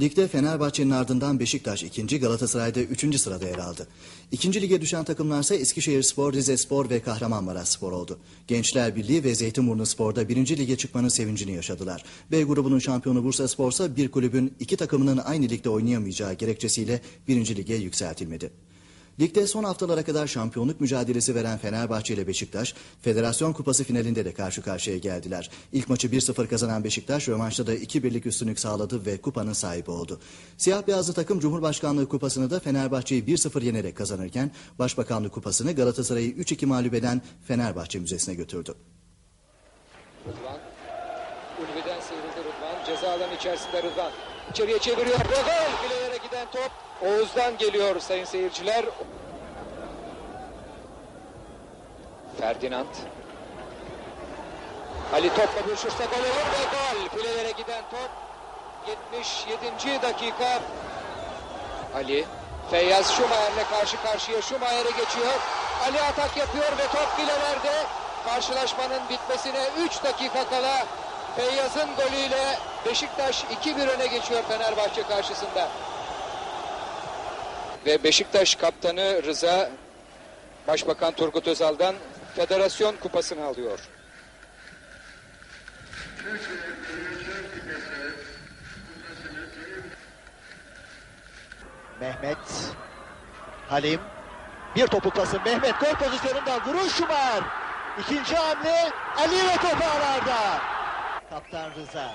Ligde Fenerbahçe'nin ardından Beşiktaş ikinci, Galatasaray'da üçüncü sırada yer aldı. İkinci lige düşen takımlarsa Eskişehirspor, Rizespor ve Kahramanmaraşspor oldu. Gençler Birliği ve Zeytinburnu Spor'da birinci lige çıkmanın sevincini yaşadılar. B grubunun şampiyonu Bursaspor ise bir kulübün iki takımının aynı ligde oynayamayacağı gerekçesiyle birinci lige yükseltilmedi. Ligde son haftalara kadar şampiyonluk mücadelesi veren Fenerbahçe ile Beşiktaş, Federasyon Kupası finalinde de karşı karşıya geldiler. İlk maçı 1-0 kazanan Beşiktaş, rövanşta da 2-1'lik üstünlük sağladı ve kupanın sahibi oldu. Siyah beyazlı takım Cumhurbaşkanlığı Kupası'nı da Fenerbahçe'yi 1-0 yenerek kazanırken, Başbakanlık Kupası'nı Galatasaray'ı 3-2 mağlup eden Fenerbahçe Müzesi'ne götürdü. Rıdvan. Ulvi'den sıyrıldı Rıdvan. Ceza alanı içerisinde Rıdvan. İçeriye çeviriyor. Gol! Filelere giden top Oğuz'dan geliyor sayın seyirciler. Ferdinand. Ali topla buluşursa gol olur ve gol. Filelere giden top 77. dakika. Ali. Feyyaz Schumacher'le karşı karşıya. Schumacher'e geçiyor. Ali atak yapıyor ve top filelerde. Karşılaşmanın bitmesine 3 dakika kala Feyyaz'ın golüyle Beşiktaş 2-1 öne geçiyor Fenerbahçe karşısında. Ve Beşiktaş kaptanı Rıza Başbakan Turgut Özal'dan Federasyon Kupası'nı alıyor. Mehmet Halim bir topuklasın Mehmet gol pozisyonunda vuruş Şumer İkinci hamle Ali ve top ağlarda Kaptan Rıza